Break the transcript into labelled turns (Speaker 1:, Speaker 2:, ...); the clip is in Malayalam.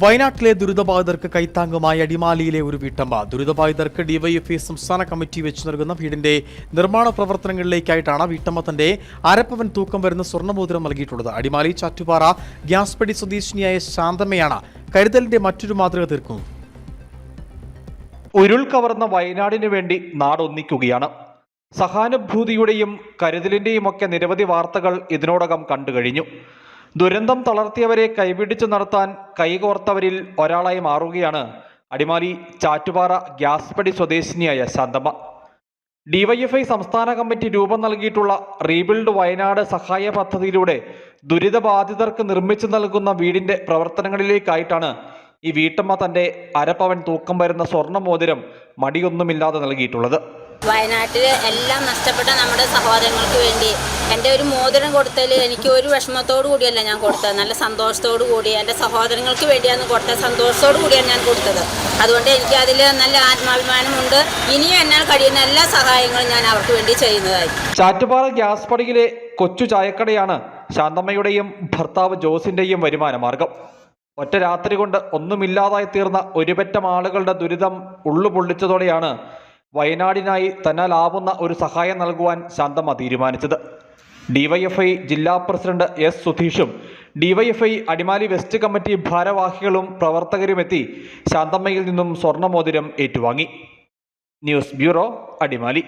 Speaker 1: വയനാട്ടിലെ ദുരിതബാധിതർക്ക് കൈത്താങ്ങുമായി അടിമാലിയിലെ ഒരു വീട്ടമ്മ. ദുരിതബാധിതർക്ക് ഡിവൈഎഫ്ഐ സംസ്ഥാന കമ്മിറ്റി വെച്ച് നൽകുന്ന വീടിന്റെ നിർമ്മാണ പ്രവർത്തനങ്ങളിലേക്കായിട്ടാണ് വീട്ടമ്മ തന്റെ അരപ്പവൻ തൂക്കം വരുന്ന സ്വർണമോതിരം നൽകിയിട്ടുള്ളത്. അടിമാലി ചാറ്റുപാറ ഗ്യാസ്പടി സ്വദേശിനിയായ ശാന്തമ്മയാണ് കരുതലിന്റെ മറ്റൊരു മാതൃക തീർക്കുന്നത്.
Speaker 2: ഉരുൾ കവർന്ന വയനാടിനു വേണ്ടി നാടൊന്നിക്കുകയാണ്. സഹാനുഭൂതിയുടെയും കരുതലിന്റെയും ഒക്കെ നിരവധി വാർത്തകൾ ഇതിനോടകം കണ്ടുകഴിഞ്ഞു. ദുരന്തം തളർത്തിയവരെ കൈപിടിച്ചു നടത്താൻ കൈകോർത്തവരിൽ ഒരാളായി മാറുകയാണ് അടിമാലി ചാറ്റുപാറ ഗ്യാസ്പടി സ്വദേശിനിയായ ശാന്തമ്മ. ഡിവൈഎഫ്ഐ സംസ്ഥാന കമ്മിറ്റി രൂപം നൽകിയിട്ടുള്ള റീബിൽഡ് വയനാട് സഹായ പദ്ധതിയിലൂടെ ദുരിതബാധിതർക്ക് നിർമ്മിച്ചു നൽകുന്ന വീടിന്റെ പ്രവർത്തനങ്ങളിലേക്കായിട്ടാണ് ഈ വീട്ടമ്മ തന്റെ അരപ്പവൻ തൂക്കം വരുന്ന സ്വർണ മോതിരം മടിയൊന്നുമില്ലാതെ നൽകിയിട്ടുള്ളത്.
Speaker 3: വയനാട്ടിൽ എല്ലാം നഷ്ടപ്പെട്ട നമ്മുടെ സഹോദരങ്ങൾക്ക് വേണ്ടി. എന്റെ ഒരു മോതിരം കൊടുത്തതിൽ എനിക്ക് ഒരു വിഷമത്തോടു കൂടിയല്ല ഞാൻ കൊടുത്തത്. നല്ല സന്തോഷത്തോടു കൂടി എന്റെ സഹോദരങ്ങൾക്ക് വേണ്ടിയാണ് കൊടുത്തത് സന്തോഷത്തോടു കൂടിയാണ് ഞാൻ കൊടുത്തത്. അതുകൊണ്ട് എനിക്ക് അതിൽ നല്ല ആത്മാഭിമാനമുണ്ട് ഇനിയും എന്നാൽ കഴിയുന്ന എല്ലാ സഹായങ്ങളും ഞാൻ അവർക്ക് വേണ്ടി ചെയ്യുന്നതായി.
Speaker 2: ചാറ്റുപാറ ഗ്യാസ് പടിയിലെ കൊച്ചു ചായക്കടയാണ് ശാന്തമ്മയുടെയും ഭർത്താവ് ജോസിന്റെയും വരുമാന മാർഗം. ഒറ്റ രാത്രി കൊണ്ട് ഒന്നുമില്ലാതായി തീർന്ന ഒരുപറ്റം ആളുകളുടെ ദുരിതം ഉള്ളുപൊള്ളിച്ചതോടെയാണ് വയനാടിനായി തന്നാലാവുന്ന ഒരു സഹായം നൽകുവാൻ ശാന്തമ്മ തീരുമാനിച്ചത്. ഡിവൈഎഫ്ഐ ജില്ലാ പ്രസിഡന്റ് എസ് സുധീഷും ഡിവൈഎഫ്ഐ അടിമാലി വെസ്റ്റ് കമ്മിറ്റി ഭാരവാഹികളും പ്രവർത്തകരുമെത്തി ശാന്തമ്മയിൽ നിന്നും സ്വർണമോതിരം ഏറ്റുവാങ്ങി. News bureau Adimali.